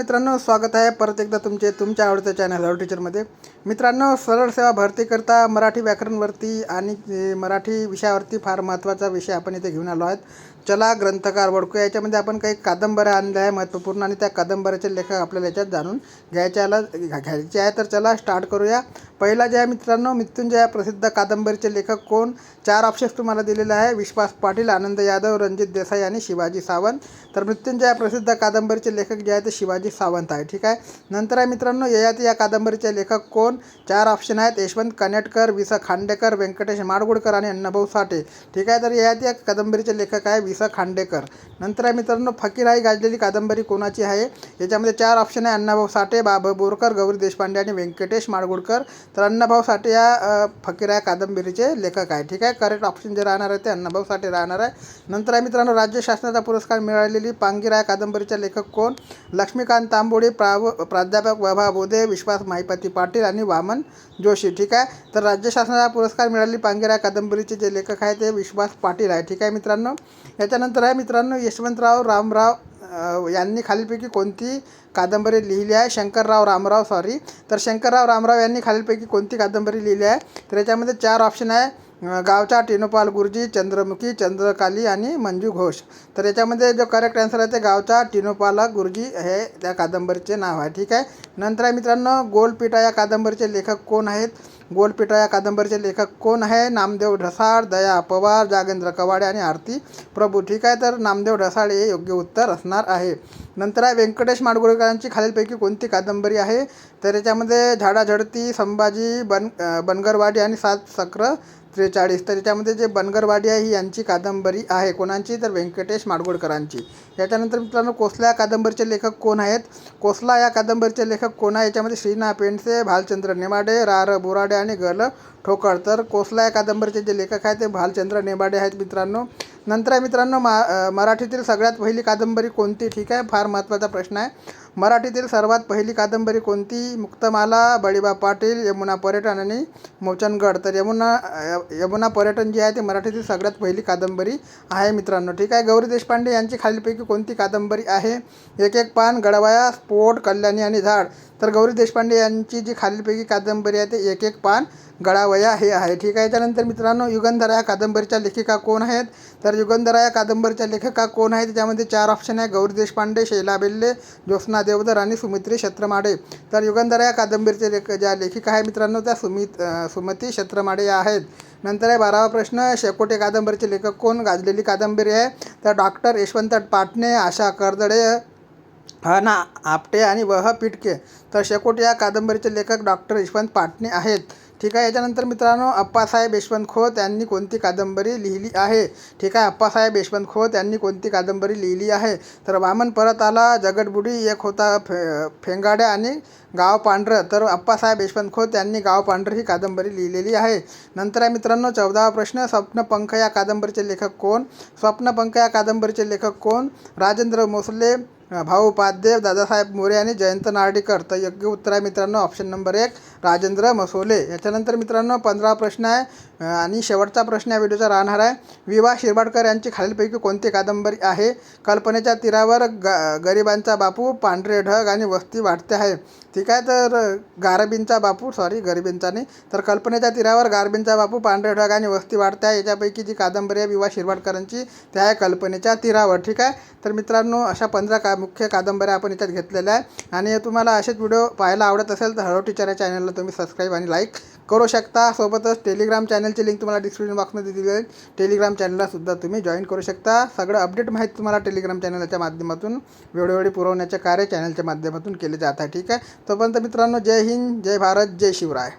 मित्रांनो स्वागत आहे. परत एकदा तुमचे तुमच्या आवडत्या चॅनल हॅलो टीचरमध्ये मित्रांनो सरळ सेवा भरतीकरता मराठी व्याकरणवरती आणि मराठी विषयावरती फार महत्त्वाचा विषय आपण इथे घेऊन आलो आहोत. चला ग्रंथकार वडकू याच्यामध्ये आपण काही कादंबऱ्या आणल्या आहे महत्त्वपूर्ण आणि त्या कादंबऱ्याचे लेखक आपल्याला याच्यात जाणून घ्यायच्याला घ्यायचे आहे. तर चला स्टार्ट करूया. पहिला जे आहे मित्रांनो मृत्युंजय प्रसिद्ध कादंबरीचे लेखक कोण? चार ऑप्शन्स तुम्हाला दिलेले आहे. विश्वास पाटील आनंद यादव रणजित देसाई आणि शिवाजी सावंत. तर मृत्युंजय प्रसिद्ध कादंबरीचे लेखक जे आहे ते शिवाजी सावंत आहे. ठीक आहे? नंतर आहे मित्रांनो ययाती या कादंबरीचे लेखक कोण? चार ऑप्शन आहेत. यशवंत कनेटकर वि स खांडेकर व्यंकटेश माडगुडकर आणि अण्णाभाऊ साठे. ठीक आहे? तर ययाती या कादंबरीचे लेखक आहे वि स खांडेकर. नंतर आहे मित्रांनो फकीरहाई गाजलेली कादंबरी कोणाची आहे? याच्यामध्ये चार ऑप्शन आहे. अण्णाभाऊ साठे बाबा बोरकर गौरी देशपांडे आणि व्यंकटेश माडगुडकर तर अण्णाभाऊ साठे या फकीर या कादंबरीचे लेखक आहे ठीक आहे? करेक्ट ऑप्शन जे राहणार आहे ते अण्णाभाऊ साठे राहणार आहे. नंतर आहे मित्रांनो राज्य शासनाचा पुरस्कार मिळालेली पांगीराय कादंबरीचा लेखक कोण? लक्ष्मीकांत तांबोळी प्राव प्राध्यापक वैभा बोधे विश्वास माहिपती पाटील आणि वामन जोशी. ठीक आहे? तर राज्य शासनाचा पुरस्कार मिळालेली पांगीराय कादंबरीचे जे लेखक आहे ते विश्वास पाटील आहे ठीक आहे मित्रांनो? याच्यानंतर आहे मित्रांनो यशवंतराव रामराव यांनी खालीलपैकी कोणती कादंबरी लिहिली आहे? शंकरराव रामराव सॉरी तर शंकरराव रामराव यांनी खालीलपैकी कोणती कादंबरी लिहिली आहे? तर याच्यामध्ये चार ऑप्शन आहे. गावचा टिनोपाल गुरुजी चंद्रमुखी चंद्रकाली आणि मंजू घोष. तर याच्यामध्ये जो करेक्ट आन्सर आहे ते गावचा टिनोपाला गुरुजी हे त्या कादंबरीचे नाव आहे. ठीक आहे? नंतर आहे मित्रांनो गोलपिटा या कादंबरीचे लेखक कोण आहेत? गोलपिटा या कादंबरीचे लेखक कोण आहे? नामदेव ढसाळ दया पवार जागेंद्र कवाडे आणि आरती प्रभू. ठीक आहे तर नामदेव ढसाळ हे योग्य उत्तर असणार आहे. नंतर आहे व्यंकटेश माडगुळकरांची खालीलपैकी कोणती कादंबरी आहे? तर याच्यामध्ये झाडाझडती संभाजी बन बनगरवाडी आणि सात सक्र त्रेचाळीस. तर याच्यामध्ये जे बनगरवाडी आहे ही यांची कादंबरी आहे. कोणाची? तर व्यंकटेश माडगुळकरांची. याच्यानंतर मित्रांनो कोसला या कादंबरीचे लेखक कोण आहेत? कोसला या कादंबरीचे लेखक कोण आहे? याच्यामध्ये श्रीना पेंडसे भालचंद्र नेमाडे रा र बोराडे आणि गल ठोकळ. तर कोसला या कादंबरीचे जे लेखक आहेत ते भालचंद्र नेमाडे आहेत मित्रांनो. नंतर आहे मित्रांनो मा मराठीतील सगळ्यात पहिली कादंबरी कोणती? ठीक आहे फार महत्त्वाचा प्रश्न आहे. मराठीतील सर्वात पहिली कादंबरी कोणती? मुक्तमाला बळीबा पाटील यमुना पर्यटन आणि मोचनगड. तर यमुना यमुना पर्यटन जी आहे ती मराठीतील सगळ्यात पहिली कादंबरी आहे मित्रांनो. ठीक आहे गौरी देशपांडे यांची खालीलपैकी कोणती कादंबरी आहे? एक एक पान गडवाया स्फोट कल्याणी आणि झाड. तर गौरी देशपांडे यांची जी खालीलपैकी कादंबरी आहे ते एक एक पान गळावया हे आहे. ठीक आहे. त्यानंतर मित्रांनो युगंधरा या कादंबरीच्या लेखिका कोण आहेत? तर युगंधरा या कादंबरीच्या लेखिका कोण आहेत? त्याच्यामध्ये चार ऑप्शन आहे. गौरी देशपांडे शैला बेल्ले ज्योत्स्ना देवधर आणि सुमित्री छत्रमाडे. तर युगंधरा या कादंबरीचे लेख ज्या लेखिका आहे मित्रांनो त्या सुमित सुमती छत्रमाडे या आहेत. नंतर आहे बारावा प्रश्न. शेकोटे कादंबरीचे लेखक कोण? गाजलेली कादंबरी आहे. तर डॉक्टर यशवंत पाटणे आशा कर्दडे हा ना आपटे आणि वह पिटके. तर शेकोट या कादंबरीचे लेखक डॉक्टर यशवंत पाटणे आहेत. ठीक आहे याच्यानंतर मित्रांनो अप्पासाहेब यशवंत खोत यांनी कोणती कादंबरी लिहिली आहे? ठीक आहे अप्पासाहेब यशवंत खोत यांनी कोणती कादंबरी लिहिली आहे? तर वामन परत आला जगडबुडी एक होता फे फेंगाड्या आणि गाव पांढरं. तर अप्पासाहेब यशवंत खोत यांनी गाव पांढरं ही कादंबरी लिहिलेली आहे. नंतर आहे मित्रांनो चौदावा प्रश्न स्वप्नपंख या कादंबरीचे लेखक कोण? स्वप्नपंख या कादंबरीचे लेखक कोण? राजेंद्र मोसले भाऊ उपाध्ये दादासाहेब मोरे आणि जयंत नार्डीकर. तर योग्य उत्तर आहे मित्रांनो ऑप्शन नंबर एक राजेंद्र मसोले. याच्यानंतर मित्रांनो पंधरा प्रश्न आहे आणि शेवटचा प्रश्न या व्हिडिओचा राहणार आहे. विवा शिरबाडकर यांची खालीलपैकी कोणती कादंबरी आहे? कल्पनेच्या तीरावर ग गरिबांचा बापू पांढरे ढग आणि वस्ती वाढते आहे. ठीक आहे तर गारबींचा बापू सॉरी गरिबींचा नाही तर कल्पनेच्या तीरावर गारबींचा बापू पांढरे ढग आणि वस्ती वाढते आहे. याच्यापैकी जी कादंबरी आहे विवा शिरवाडकरांची त्या आहे कल्पनेच्या तीरावर ठीक आहे? तर मित्रांनो अशा पंधरा का मुख्य कादंबऱ्या आपण याच्यात घेतलेल्या आहे. आणि तुम्हाला असेच व्हिडिओ पाहायला आवडत असेल तर हळू टीचर या चॅनलला तुम्ही सबस्क्राईब आणि लाईक करू शकता. सोबतच टेलिग्राम चॅनलची लिंक तुम्हाला डिस्क्रिप्शन बॉक्समध्ये दिली जाईल. टेलिग्राम चॅनललासुद्धा तुम्ही जॉईन करू शकता. सगळं अपडेट माहिती तुम्हाला टेलिग्राम चॅनलच्या माध्यमातून वेळोवेळी पुरवण्याचे कार्य चॅनलच्या माध्यमातून केले जात आहे ठीक आहे? तोपर्यंत मित्रांनो जय हिंद जय भारत जय शिवराय.